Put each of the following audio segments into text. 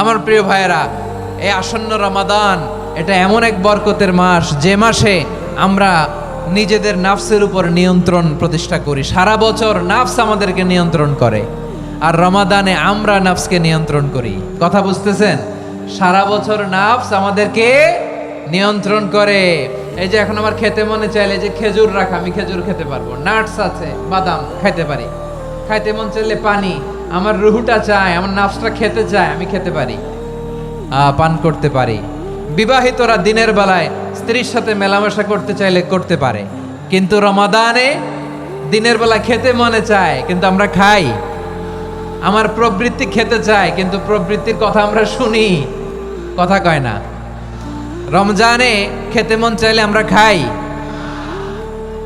আমার প্রিয় ভাইয়েরা, এই আসন্ন রমাদান, এটা এমন এক বরকতের মাস, যে মাসে আমরা নিজেদের নাফসের উপর নিয়ন্ত্রণ প্রতিষ্ঠা করি। সারা বছর নাফস আমাদেরকে নিয়ন্ত্রণ করে, আর রমাদানে আমরা নাফসকে নিয়ন্ত্রণ করি। কথা বুঝতেছেন? সারা বছর নাফস আমাদেরকে নিয়ন্ত্রণ করে। এই যে এখন আমার খেতে মনে চাইলে যে খেজুর রাখা, আমি খেজুর খেতে পারব। নাটস আছে, বাদাম, খাইতে পারি। খাইতে মন চাইলে পানি আমার রুহুটা চায়, আমার নাফসটা খেতে চায়, আমি খেতে পারি। পান করতে পারি। বিবাহিতরা দিনের বেলায় স্ত্রীর সাথে মেলামেশা করতে চাইলে করতে পারে। কিন্তু রমাদানে দিনের বেলা খেতে মনে চায়, কিন্তু আমরা খাই। আমার প্রবৃত্তি খেতে চায়, কিন্তু প্রবৃত্তির কথা আমরা শুনি। কথা কয় না। রমজানে খেতে মন চাইলে আমরা খাই।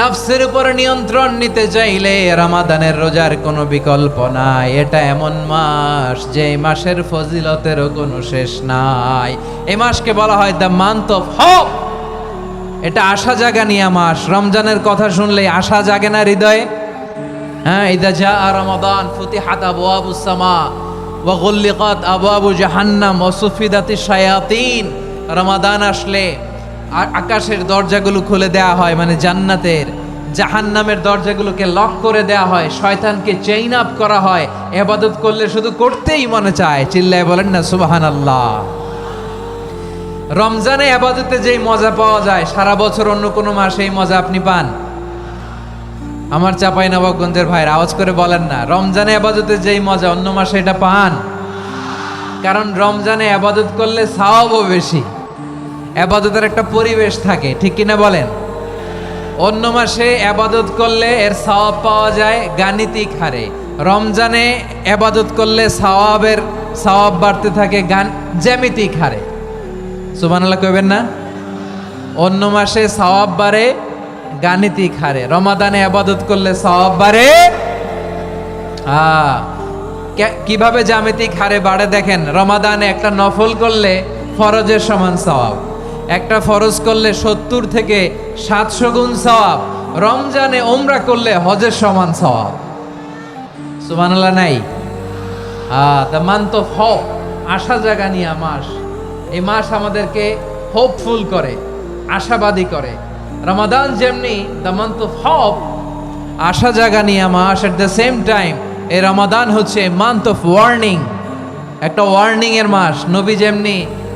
নফসের উপর নিয়ন্ত্রণ নিতে চাইলে রামাদানের রোজার কোনো বিকল্প নাই। এটা এমন মাস যে মাসের ফজিলতেরও কোনো শেষ নাই। এই মাসকে বলা হয় দ্য মান্থ অফ হপ এটা আশা জাগা নিয়া মাস। রমজানের কথা শুনলে আশা জাগে না হৃদয়ে। হ্যাঁ ইদা যা রমাদান ফুতিহাত আবওয়াবু সামা ওয়া গুল্লিকাত আবওয়াবু জাহান্নাম ওয়া সুফিদাতি শায়াতিন। রমাদান আসলে আ- আকাশের দরজাগুলো খুলে দেয়া হয় মানে জান্নাতের, জাহান্নামের দরজাগুলোকে লক করে দেয়া হয়, শয়তানকে চেইন আপ করা হয় এবাদত করলে শুধু করতেই মনে চায়, চিল্লায় বলেন না সুবাহান আল্লাহ রমজানে আবাদতে যেই মজা পাওয়া যায়, সারা বছর অন্য কোনো মাসে এই মজা আপনি পান। আমার চাপাই নবাবগঞ্জের ভাইয়ের আওয়াজ করে বলেন না, রমজানে আবাদতে যেই মজা, অন্য মাসে এটা পান। কারণ রমজানে আবাদত করলে সাওয়াবও বেশি। আবাদতের একটা পরিবেশ থাকে, ঠিক কিনা বলেন? অন্য মাসে আবাদত করলে এর সওয়াব পাওয়া যায় গাণিতিক হারে। রমজানে আবাদত করলে সওয়াবের সওয়াব বাড়তে থাকে গান জ্যামিতিক হারে। সুবহানাল্লাহ কইবেন না? অন্য মাসে সওয়াব বাড়ে গাণিতিক হারে। রমাদানে আবাদত করলে সওয়াব বাড়ে? কীভাবে জ্যামিতিক হারে বাড়ে দেখেন? রমাদানে একটা নফল করলে ফরজের সমান সওয়াব। একটা ফরজ করলে সত্তর থেকে সাতশো গুণ সওয়াব। রমজানে ওমরা করলে হজের সমান সওয়াব। সুবহানাল্লাহ, নাই? দ্য মান্থ অফ হোপ আশা জাগা নিয়ে মাস। এই মাস আমাদেরকে হোপফুল করে, আশাবাদী করে। রমাদান যেমনি দ্য মান্থ অফ হোপ আশা জাগা নিয়ে মাস। এট দ্য সেম টাইম এই রমাদান হচ্ছে মান্থ অফ ওয়ার্নিং একটা ওয়ার্নিংয়ের মাস। নবী যেমনি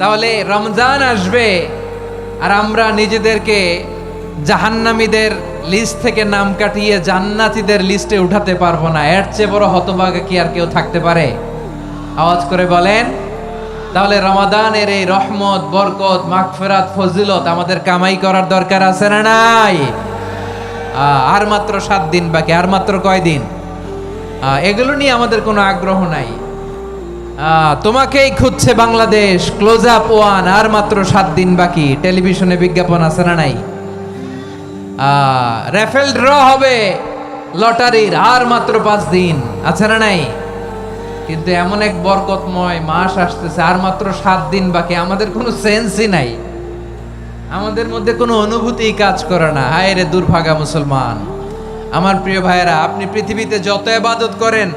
তাহলে রমজান আসবে আর আমরা নিজেদেরকে জাহান্নামীদের লিস্ট থেকে নাম কাটিয়ে জান্নাতীদের লিস্টে উঠাতে পারব না। এর চেয়ে বড় হতভাগা কি আর কেউ থাকতে পারে? আওয়াজ করে বলেন, তাহলে রমাদানের এই রহমত, বরকত, মাগফিরাত, ফজিলত আমাদের কামাই করার দরকার আছে না নাই? আর মাত্র সাত দিন বাকি, আর মাত্র কয় দিন এগুলো নিয়ে আমাদের কোনো আগ্রহ নাই। তোমাকেই খুঁজছে বাংলাদেশ। ক্লোজ আপ ওয়ান আর মাত্র সাত দিন বাকি। টেলিভিশনে বিজ্ঞাপন আছে না নাই? রেফেল ড্র হবে লটারির, আর মাত্র পাঁচ দিন। আছে না নাই? কিন্তু এমন এক বরকতময় মাস আসতেছে, আর মাত্র সাত দিন বাকি। আমাদের কোনো সেন্সই নাই। আমাদের মধ্যে কোনো অনুভূতি কাজ করে না। হায় রে দুর্ভাগা মুসলমান। আমার প্রিয় ভাইয়েরা, আপনি পৃথিবীতে যত এবাদত করেন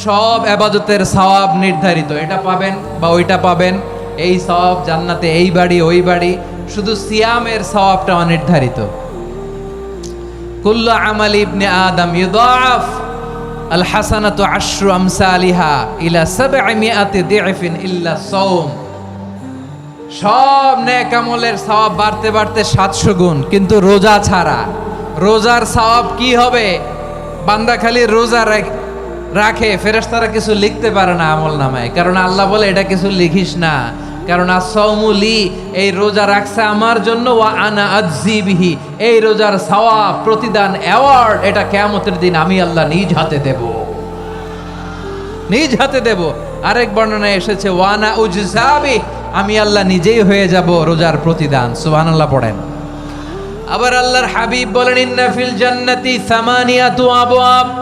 সব এবাদতের সওয়াব নির্ধারিত। এটা পাবেন বা ওইটা পাবেন, এই সওয়াব জান্নাতে এই বাড়ি, ওই বাড়ি, শুধু সিয়ামের সওয়াবটা অনির্ধারিত। কুল্লু আমাল ইবনে আদম ইউদাফ আল হাসানাতু আশরু আমসালিহা ইলা সাবঈমিআতি দিফিন ইল্লা সাওম। সব নেক আমলের সওয়াব বাড়তে বাড়তে সাতশো গুণ, কিন্তু রোজা ছাড়া। রোজার সওয়াব কি হবে? বান্দা খালি রোজা রাখ- ফেরেশতারা কিছু লিখতে পারে না আমল নামায়। কারণ আল্লাহ বলে, এটা কিছু লিখিস না। কারণ আসৌমুলি এই রোজা রাখছে আমার জন্য, ওয়া আনা আজিবিহি এই রোজার সওয়াব, প্রতিদান অ্যাওয়ার্ড এটা কেয়ামতের দিন আমি আল্লাহ নিজ হাতে দেবো। নিজ হাতে দেব। আরেক বর্ণনায় এসেছে ওয়ানা উজসাবি আমি আল্লাহ নিজেই হয়ে যাব রোজার প্রতিদান। সুহান আল্লাহ পড়েন। আবার আল্লাহর হাবিব বলেন, ইন্না ফিল জান্নাতি সামানিয়াতু আবওয়াব।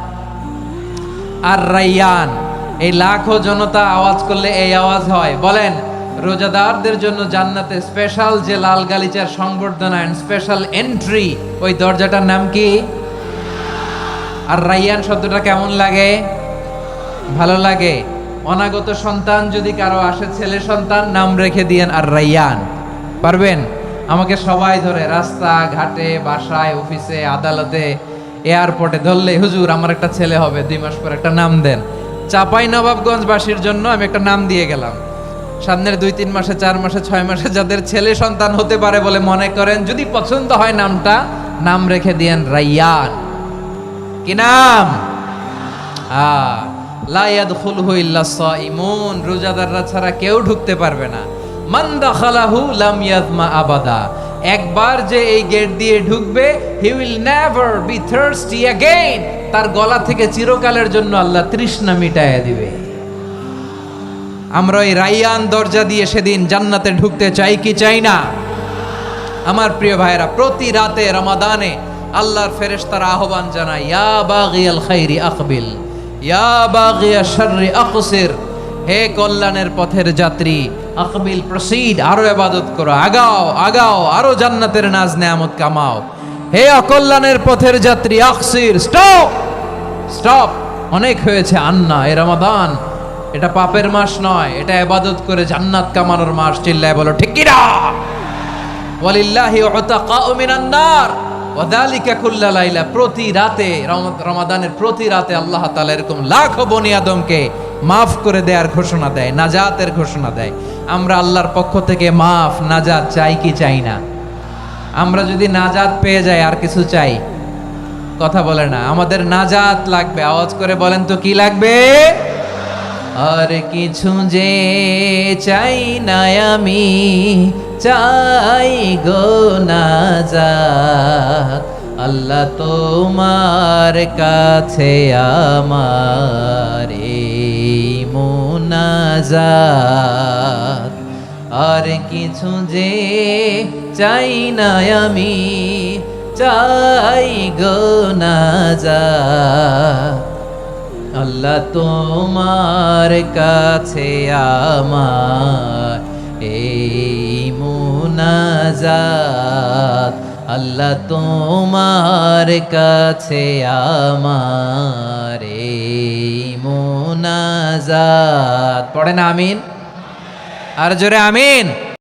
আর রাইয়ান এই লাখো জনতা আওয়াজ করলে এই আওয়াজ হয়। বলেন, রোজাদারদের জন্য জান্নাতে স্পেশাল যে লাল গালিচার সংবর্ধনা স্পেশাল এন্ট্রি ওই দরজাটার নাম কি? আর রাইয়ান শব্দটা কেমন লাগে? ভালো লাগে। অনাগত সন্তান যদি কারও আসে, ছেলে সন্তান, নাম রেখে দিয়েন আর রাইয়ান পারবেন? আমাকে সবাই ধরে রাস্তা, ঘাটে, বাসায়, অফিসে, আদালতে এয়ারপোর্টে ধরলে হুজুর আমার একটা ছেলে হবে দুই মাস পর একটা নাম দেন। চাপাই নবাবগঞ্জবাসীর জন্য আমি একটা নাম দিয়ে গেলাম। সামনের দুই তিন মাসে চার মাসে ছয় মাসে যাদের ছেলে সন্তান হতে পারে বলে মনে করেন যদি পছন্দ হয় নামটা নাম রেখে দিয়েন রাইয়ান। কি নাম? আহ, লা ইয়াদখুলহু ইল্লা সাইমুন রোজাদাররা ছাড়া কেউ ঢুকতে পারবে না। মান দাখালাহু লাম ইয়াজমা আবাদা। একবার যে এই গেট দিয়ে ঢুকবে he will never be thirsty again তার গলা থেকে চিরকালের জন্য আল্লাহ তৃষ্ণা মিটায়া দিবে। আমরা ওই রাইয়ান দরজা দিয়ে সেদিন জান্নাতে ঢুকতে চাই কি চাই না? আমার প্রিয় ভাইরা প্রতি রাতে রমাদানে আল্লাহর ফেরেশতারা আহ্বান জানায়, ইয়া বাগিয়াল খাইরি আকবিল, ইয়া বাগিয়া শাররি আকসির, হে কল্যাণের পথের যাত্রী আকবিল প্রসিড আরও ইবাদত করো, আগাও আগাও, আরও জান্নাতের নাজ নেয়ামত কামাও। হে অকল্যাণের পথের যাত্রী আকসির স্টপ স্টপ অনেক হয়েছে আন্না, এ রমাদান। এটা পাপের মাস নয়, এটা ইবাদত করে জান্নাত কামানোর মাস, চিল্লায় বলো, ঠিক কিনা? ওয়ালিল্লাহি উতাকাউ মিনান নার। ওয়াদালিকা কুল্লা লাইলা, প্রতি রাতে রমাদানের প্রতি রাতে আল্লাহ তাআলা এরকম লাখো বনি আদমকে মাফ করে দেওয়ার ঘোষণা দেয়, নাজাতের ঘোষণা দেয়। আমরা আল্লাহর পক্ষ থেকে মাফ, নাজাত চাই কি চাই না? আমরা যদি নাজাত পেয়ে যাই, আর কিছু চাই? কথা বলে না, আমাদের নাজাত লাগবে। আওয়াজ করে বলেন তো কি লাগবে? আর কিছু যে চাই না আমি, চাই গো নাজাত। আল্লাহ তোমার কাছে আমার মুনাজাত আর কিছু যে চাই না আমি, চাই গো নাজাত আল্লাহ তোমার কাছে আমার এই মুনাজাত। আল্লাহ তোমার কাছে আমার এই মুনাজাত। পড়েন আমিন? আর জোরে আমিন?